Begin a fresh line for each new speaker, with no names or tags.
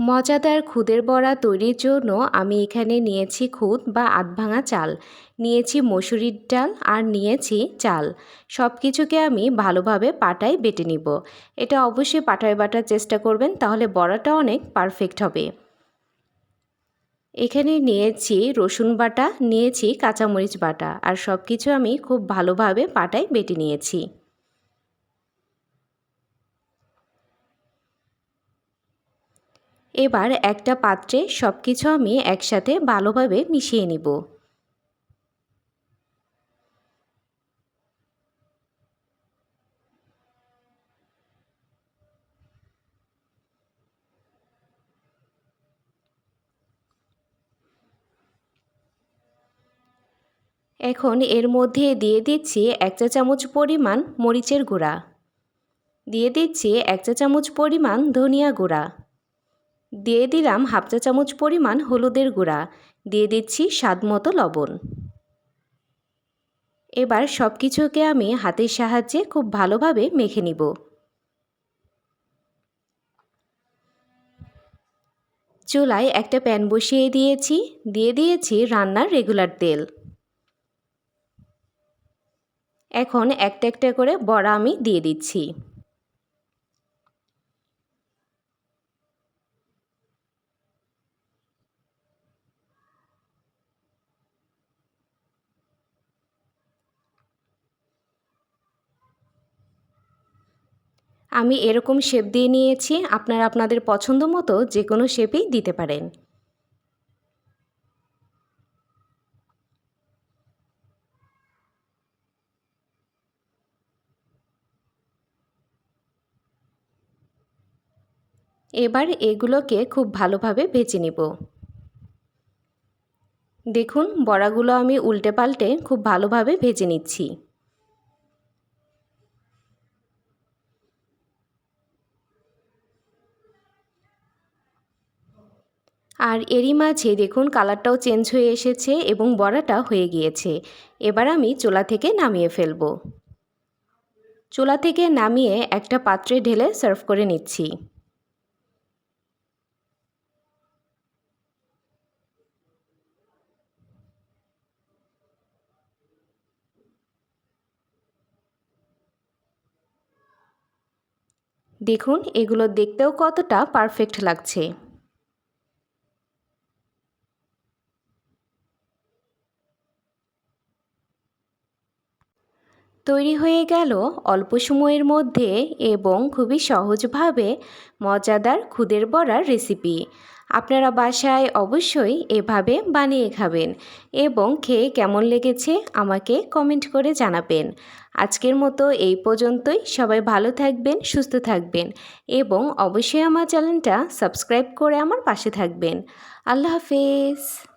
মজাদার খুদের বড়া তৈরির জন্য আমি এখানে নিয়েছি খুদ বা আধভাঙা চাল। নিয়েছি মসুরির ডাল আর নিয়েছি চাল। সব কিছুকে আমি ভালোভাবে পাটায় বেটে নিব। এটা অবশ্যই পাটায় বাটার চেষ্টা করবেন, তাহলে বড়াটা অনেক পারফেক্ট হবে। এখানে নিয়েছি রসুন বাটা, নিয়েছি কাঁচামরিচ বাটা, আর সব কিছু আমি খুব ভালোভাবে পাটায় বেটে নিয়েছি। এবার একটা পাত্রে সব কিছু আমি একসাথে ভালোভাবে মিশিয়ে নিব। এখন এর মধ্যে দিয়ে দিচ্ছি এক চা চামচ পরিমাণ মরিচের গুঁড়া। দিয়ে দিচ্ছি এক চা চামচ পরিমাণ ধনিয়া গুঁড়া। দিয়ে দিলাম হাফ চা চামচ পরিমাণ হলুদের গুঁড়া, দিয়ে দিচ্ছি স্বাদ মতো লবণ। এবার সব কিছুকে আমি হাতের সাহায্যে খুব ভালোভাবে মেখে নিব। চুলায় একটা প্যান বসিয়ে দিয়েছি, দিয়ে দিয়েছি রান্নার রেগুলার তেল। এখন একটা একটা করে বড়া আমি দিয়ে দিচ্ছি। আমি এরকম শেপ দিয়ে নিয়েছি, আপনারা আপনাদের পছন্দ মতো যে কোনো শেপেই দিতে পারেন। এবার এগুলোকে খুব ভালোভাবে ভেজে নেব। দেখুন, বড়াগুলো আমি উল্টে পাল্টে খুব ভালোভাবে ভেজে নিচ্ছি। আর এরই মাঝে দেখুন কালারটাও চেঞ্জ হয়ে এসেছে এবং বড়াটা হয়ে গিয়েছে। এবার আমি চোলা থেকে নামিয়ে ফেলব। চোলা থেকে নামিয়ে একটা পাত্রে ঢেলে সার্ভ করে নিচ্ছি। দেখুন, এগুলো দেখতেও কতটা পারফেক্ট লাগছে। তৈরি হয়ে গেল অল্প সময়ের মধ্যে এবং খুবই সহজভাবে মজাদার খুদের বড়ার রেসিপি। আপনারা বাসায় অবশ্যই এভাবে বানিয়ে খাবেন এবং খেয়ে কেমন লেগেছে আমাকে কমেন্ট করে জানাবেন। আজকের মতো এই পর্যন্তই। সবাই ভালো থাকবেন, সুস্থ থাকবেন এবং অবশ্যই আমার চ্যানেলটা সাবস্ক্রাইব করে আমার পাশে থাকবেন। আল্লাহ হাফেজ।